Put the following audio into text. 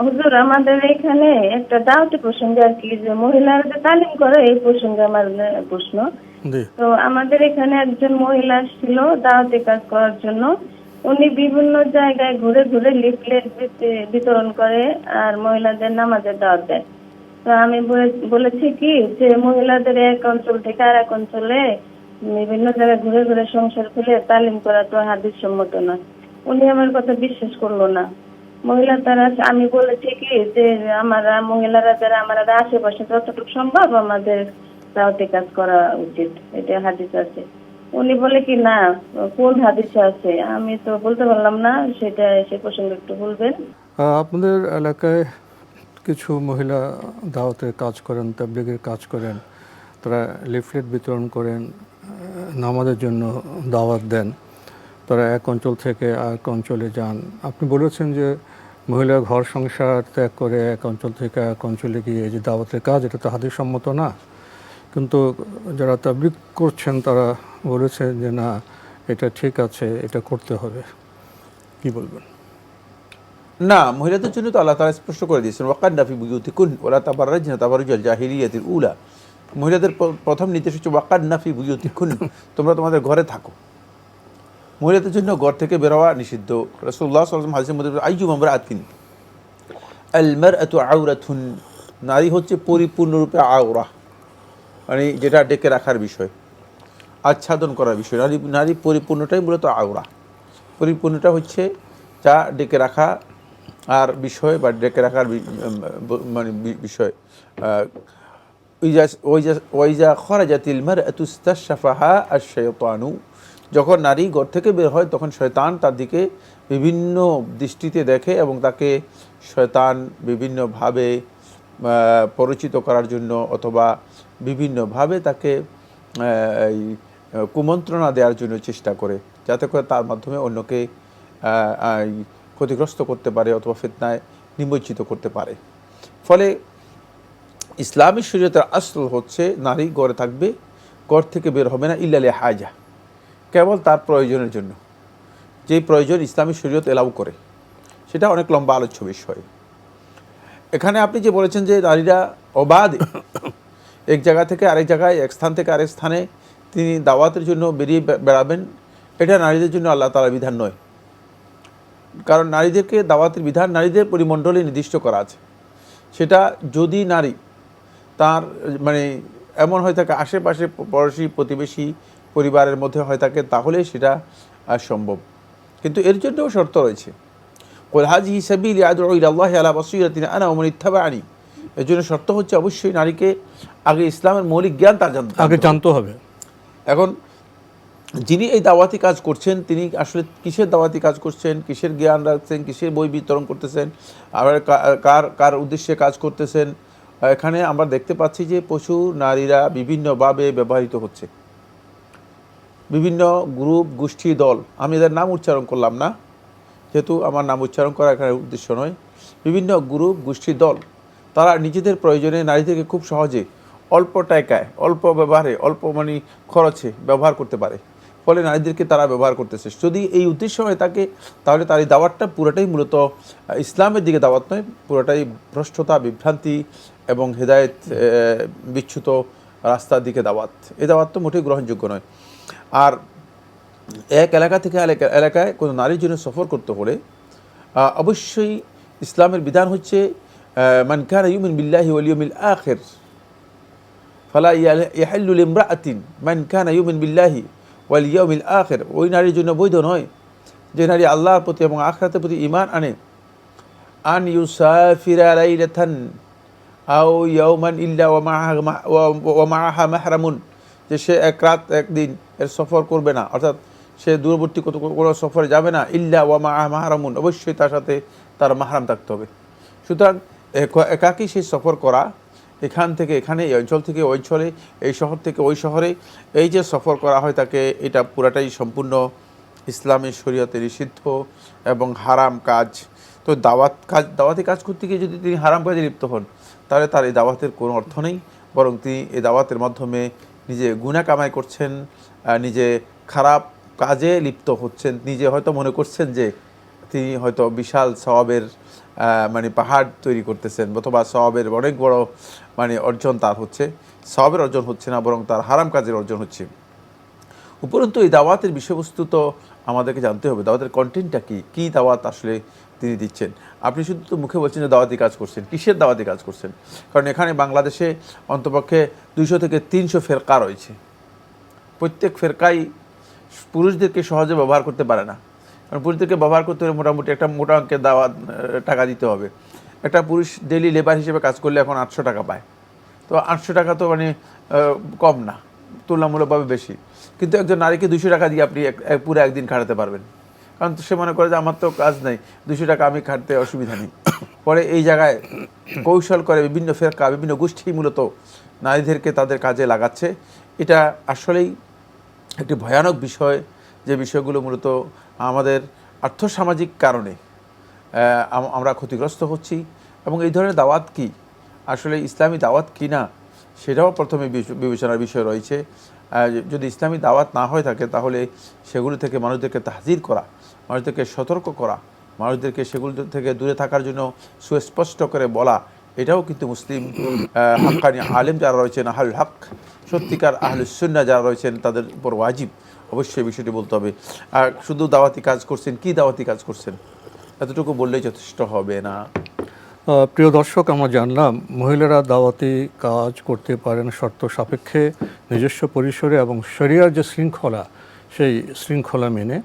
হুজুর আমাদের এখানে একটা দাওয়াতি প্রসঙ্গে আর কি যে মহিলারা যে তালিম করে এই প্রসঙ্গে আমার প্রশ্ন। তো আমাদের এখানে একজন মহিলা ছিল দাওয়াতি কাজ করার জন্য। উনি বিভিন্ন জায়গায় ঘুরে ঘুরে লিফলেট বিতরণ করে আর মহিলাদের নামাজের দাওয়াত দেয়। তো আমি বলে- বলেছি কি যে মহিলাদের এক অঞ্চল থেকে আর এক অঞ্চলে বিভিন্ন জায়গায় ঘুরে ঘুরে সংসার খুলে তালিম করা তো হাদিস সম্মত না উনি আমার কথা বিশ্বাস করল না। মহিলা তারা, আমি বলেছি কি যে আমরা মহিলারা যারা আমাদের আশেপাশে যতটুকু সম্ভব আমাদের দাওয়াতি কাজ করা উচিত। এটা হাদিস আছে। উনি বলে কি, না, কোন হাদিসে আছে? আমি তো বলতে পারলাম না, সেটা সে প্রসঙ্গে একটু বলবেন। আপনাদের এলাকায় কিছু মহিলা দাওয়াতের কাজ করেন, তাবলিগের কাজ করেন, তারা লিফলেট বিতরণ করেন নামাজের জন্য দাওয়াত দেন। তারা এক অঞ্চল থেকে এক অঞ্চলে যান। আপনি বলেছেন যে মহিলা ঘর সংসার ত্যাগ করে এক অঞ্চল থেকে এক অঞ্চলে গিয়ে যে দাওয়াতের কাজ, এটা তো হাদিস সম্মত না। কিন্তু যারা তাবলিগ করছেন, তারা বলেছেন যে না, এটা ঠিক আছে, এটা করতে হবে। কি বলবেন? না, মহিলাদের জন্য তো আল্লাহ তারা স্পষ্ট করে দিয়েছেন ওয়াকান নাফি বুয়ুতি কুন ওলা তাবার তাবার জাহিরিয়াতির উলা। মহিলাদের প্রথম নির্দেশ হচ্ছে ওয়াকান নাফি কুন তোমরা তোমাদের ঘরে থাকো। মহিলাদের জন্য ঘর থেকে বেরোয়া নিষিদ্ধ। রসুল্লাহ সাল্লাম হাজির মধ্যে আইজু আমরা আতিন আলমার এত আউরাথুন নারী হচ্ছে পরিপূর্ণরূপে আওরা মানে যেটা ডেকে রাখার বিষয়, আচ্ছাদন করার বিষয়। নারী নারী পরিপূর্ণটাই মূলত আওরা। পরিপূর্ণটা হচ্ছে যা ডেকে রাখা আর বিষয় বা ডেকে রাখার মানে বিষয়। ওইজা- ওইজা- ওইজা খরাজাতিল মার এতুস্তাফাহা আর শয়তানু যখন নারী ঘর থেকে বের হয়, তখন শয়তান তার দিকে বিভিন্ন দৃষ্টিতে দেখে এবং তাকে শয়তান বিভিন্নভাবে পরিচিত করার জন্য অথবা বিভিন্নভাবে তাকে কুমন্ত্রণা দেওয়ার জন্য চেষ্টা করে, যাতে করে তার মাধ্যমে অন্যকে ক্ষতিগ্রস্ত করতে পারে অথবা ফেতনায় নিমজ্জিত করতে পারে। ফলে ইসলামী শরীয়তের আসল হচ্ছে নারী গড়ে থাকবে গড় থেকে বের হবে না ইল্লালে হাজা। কেবল তার প্রয়োজনের জন্য। যেই প্রয়োজন ইসলামী শরীয়ত এলাউ করে, সেটা অনেক লম্বা আলোচ্য বিষয়। এখানে আপনি যে বলেছেন যে নারীরা অবাধ এক জায়গা থেকে আরেক জায়গায়, এক স্থান থেকে আরেক স্থানে তিনি দাওয়াতের জন্য বেরিয়ে বেড়াবেন, এটা নারীদের জন্য আল্লাহ তালা বিধান নয়। কারণ নারীদেরকে দাওয়াতের বিধান নারীদের পরিমণ্ডলে নির্দিষ্ট করা আছে। সেটা যদি নারী তার মানে এমন হয়ে থাকে আশেপাশে পড়োশি, প্রতিবেশী পরিবারের মধ্যে হয়ে থাকে তাহলে সেটা সম্ভব। কিন্তু এর জন্যও শর্ত রয়েছে। কোলহাজি হিসাবি আল্লাহ আলা বসিরাতিন আনা ওমন ইত্থাবা আনি এর জন্য শর্ত হচ্ছে অবশ্যই নারীকে আগে ইসলামের মৌলিক জ্ঞান তার জানতে আগে জানতে হবে। এখন যিনি এই দাওয়াতি কাজ করছেন তিনি আসলে কিসের দাওয়াতি কাজ করছেন কিসের জ্ঞান রাখছেন কিসের বই বিতরণ করতেছেন আবার কার কার উদ্দেশ্যে কাজ করতেছেন এখানে আমরা দেখতে পাচ্ছি যে পশু নারীরা বিভিন্নভাবে ব্যবহৃত হচ্ছে। বিভিন্ন গ্রুপ গোষ্ঠী দল আমি এদের নাম উচ্চারণ করলাম না যেহেতু আমার নাম উচ্চারণ করা এখানে উদ্দেশ্য নয় বিভিন্ন গ্রুপ গোষ্ঠী দল তারা নিজেদের প্রয়োজনে নারীদেরকে খুব সহজে অল্প টাকায় অল্প ব্যবহারে অল্প মানে খরচে ব্যবহার করতে পারে। ফলে নারীদেরকে তারা ব্যবহার করতেছে। যদি এই উদ্দেশ্য হয়ে থাকে তাহলে তার এই দাওয়াতটা পুরোটাই মূলত ইসলামের দিকে দাওয়াত নয় পুরোটাই ভ্রষ্টতা বিভ্রান্তি এবং হেদায়েত আহ, বিচ্যুত রাস্তার দিকে দাওয়াত। এই দাওয়াত তো মোটেই গ্রহণযোগ্য নয়। আর এক এলাকা থেকে আরেক এলাকায় কোনো নারীর জন্য সফর করতে হলে অবশ্যই ইসলামের বিধান হচ্ছে মান কানা ইউমিন বিল্লাহি ওয়াল ইয়াউমিল আখির, ফালা ইয়াহিল্লু লিমরাআতিন, মান কানা ইউমিন বিল্লাহি ওয়াল ইয়াউমিল আখির। ওই নারীর জন্য বৈধ নয় যে নারী আল্লাহর প্রতি এবং আখরাতের প্রতি ইমান আনে। আন ইউসাফিরা লাইলাতান আও ইয়াউমান ইল্লা ওয়া মাআহা মা- ওয়া- ওয়া মাআহা মাহরামুন। যে সে এক রাত, একদিন এর সফর করবে না। অর্থাৎ সে দূরবর্তী কত কোনো সফরে যাবে না। ইল্লা ওয়া মাআহা মাহরামুন। অবশ্যই তার সাথে তার মাহরাম থাকতে হবে। সুতরাং এক- একাকী সেই সফর করা, এখান থেকে এখানে, এই অঞ্চল থেকে ওই অঞ্চলে, এই শহর থেকে ওই শহরে, এই যে সফর করা হয় তাকে, এটা পুরাটাই সম্পূর্ণ ইসলামী শরীয়তে নিষিদ্ধ এবং হারাম কাজ। তো দাওয়াত কাজ দাওয়াতি কাজ করতে গিয়ে যদি তিনি হারাম কাজে লিপ্ত হন, তাহলে তার এই দাওয়াতের কোনো অর্থ নেই। বরং তিনি এই দাওয়াতের মাধ্যমে নিজে গুণা কামাই করছেন নিজে খারাপ কাজে লিপ্ত হচ্ছেন। নিজে হয়তো মনে করছেন যে তিনি হয়তো বিশাল স্বভাবের মানে পাহাড় তৈরি করতেছেন অথবা স্বভাবের অনেক বড় মানে অর্জন তার হচ্ছে। স্বভাবের অর্জন হচ্ছে না, বরং তার হারাম কাজের অর্জন হচ্ছে। উপরন্তু এই দাওয়াতের বিষয়বস্তু তো আমাদেরকে জানতে হবে। দাওয়াতের কন্টেন্টটা কী? কী দাওয়াত আসলে তিনি দিচ্ছেন? আপনি শুধু তো মুখে বলছেন যে দাওয়াতি কাজ করছেন। কিসের দাওয়াতি কাজ করছেন? কারণ এখানে বাংলাদেশে অন্তপক্ষে দুইশো থেকে তিনশো ফেরকা রয়েছে। প্রত্যেক ফেরকাই পুরুষদেরকে সহজে ব্যবহার করতে পারে না। কারণ পুরুষদেরকে ব্যবহার করতে হলে মোটামুটি একটা মোটা অঙ্কের দাওয়াত টাকা দিতে হবে। একটা পুরুষ ডেলি লেবার হিসেবে কাজ করলে এখন আটশো টাকা পায়। তো আটশো টাকা তো মানে কম না। তুলনামূলকভাবে বেশি। কিন্তু একজন নারীকে দুশো টাকা দিয়ে আপনি পুরো একদিন খাটাতে পারবেন। কারণ সে মনে করে যে আমার তো কাজ নেই দুশো টাকা আমি খাটতে অসুবিধা নেই। পরে এই জায়গায় কৌশল করে বিভিন্ন ফেরকা, বিভিন্ন গোষ্ঠী মূলত নারীদেরকে তাদের কাজে লাগাচ্ছে। এটা আসলেই একটি ভয়ানক বিষয় যে বিষয়গুলো মূলত আমাদের আর্থসামাজিক কারণে আমরা ক্ষতিগ্রস্ত হচ্ছি। এবং এই ধরনের দাওয়াত কি? আসলে ইসলামী দাওয়াত কি না? সেটাও প্রথমে বিচ- বিবেচনার বিষয় রয়েছে। যদি ইসলামী দাওয়াত না হয়ে থাকে, তাহলে সেগুলো থেকে মানুষদেরকে তাহজির করা, মানুষদেরকে সতর্ক করা, মানুষদেরকে সেগুলো থেকে দূরে থাকার জন্য সুস্পষ্ট করে বলা, এটাও কিন্তু মুসলিম হাক্কানি আলেম যারা রয়েছেন আহল হক, সত্যিকার আহলুসুন্না যারা রয়েছেন, তাদের উপর ওয়াজিব। অবশ্যই বিষয়টি বলতে হবে। আর শুধু দাওয়াতি কাজ করছেন, কি দাওয়াতি কাজ করছেন? এতটুকু বললেই যথেষ্ট হবে না। প্রিয় দর্শক, আমরা জানলাম মহিলারা দাওয়াতি কাজ করতে পারেন শর্ত সাপেক্ষে নিজস্ব পরিসরে এবং শরিয়ার যে শৃঙ্খলা, সেই শৃঙ্খলা মেনে।